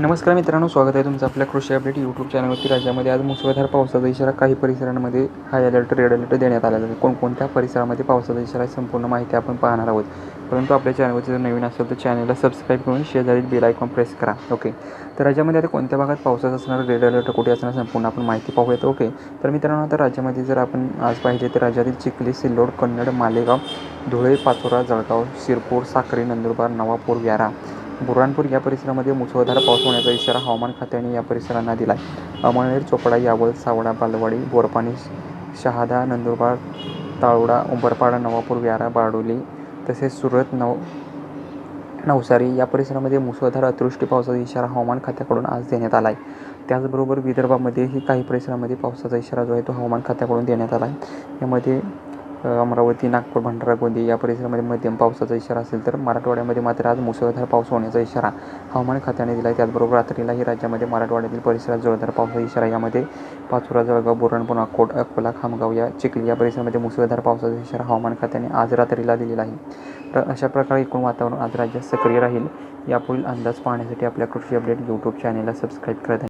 नमस्कार मित्रांनो स्वागत आहे तुमचं आपल्या कृषी अपडेट यूट्यूब चॅनलवरती राज्यामध्ये आज मुसळधार पावसाचा इशारा काही परिसरांमध्ये हाय अलर्ट रेड अलर्ट देण्यात आलेला आहे. कोणकोणत्या परिसरामध्ये पावसाचा इशारा संपूर्ण माहिती आपण पाहणार आहोत. परंतु आपल्या चॅनलवरती जर नवीन असेल तर चॅनलला सबस्क्राईब करून शेजारील बेल आयकॉन प्रेस करा. ओके तर राज्यामध्ये आता कोणत्या भागात पावसाचा असणार रेड अलर्ट कुठे असणार संपूर्ण आपण माहिती पाहूयात. ओके तर मित्रांनो आता राज्यामध्ये जर आपण आज पाहिजे तर राज्यातील चिखली सिल्लोड कन्नड मालेगाव धुळे पाचोरा जळगाव शिरपूर साक्री नंदुरबार नवापूर व्यारा बुऱ्हाणपूर या परिसरामध्ये मुसळधार पाऊस होण्याचा इशारा हवामान खात्याने या परिसरांना दिला आहे अमळनेर चोपडा यावल सावडा बालवाडी बोरपाणी शहादा नंदुरबार ताळोडा उंबरपाडा नवापूर व्यारा बारडोली तसेच सुरत नव नवसारी या परिसरामध्ये मुसळधार अतिवृष्टी पावसाचा इशारा हवामान खात्याकडून आज देण्यात आला आहे त्याचबरोबर विदर्भामध्येही काही परिसरामध्ये पावसाचा इशारा जो आहे तो हवामान खात्याकडून देण्यात आला आहे यामध्ये अमरावती नागपूर भंडारा गोंदिया या परिसरामध्ये मध्यम पावसाचा इशारा असेल तर मराठवाड्यामध्ये मात्र आज मुसळधार पाऊस होण्याचा इशारा हवामान खात्याने दिला आहे त्याचबरोबर रात्रीलाही राज्यामध्ये मराठवाड्यातील परिसरात जोरदार पावसाचा इशारा. यामध्ये पाचोरा जळगाव बुरहाणपूर अकोट अकोला खामगाव या चिखली या परिसरामध्ये मुसळधार पावसाचा इशारा हवामान खात्याने आज रात्रीला दिलेला आहे. तर अशा प्रकारे एकूण वातावरण आज राज्यात सक्रिय राहील. यापुढील अंदाज पाहण्यासाठी आपल्या कृषी अपडेट यूट्यूब चॅनेलला सबस्क्राईब करत आहे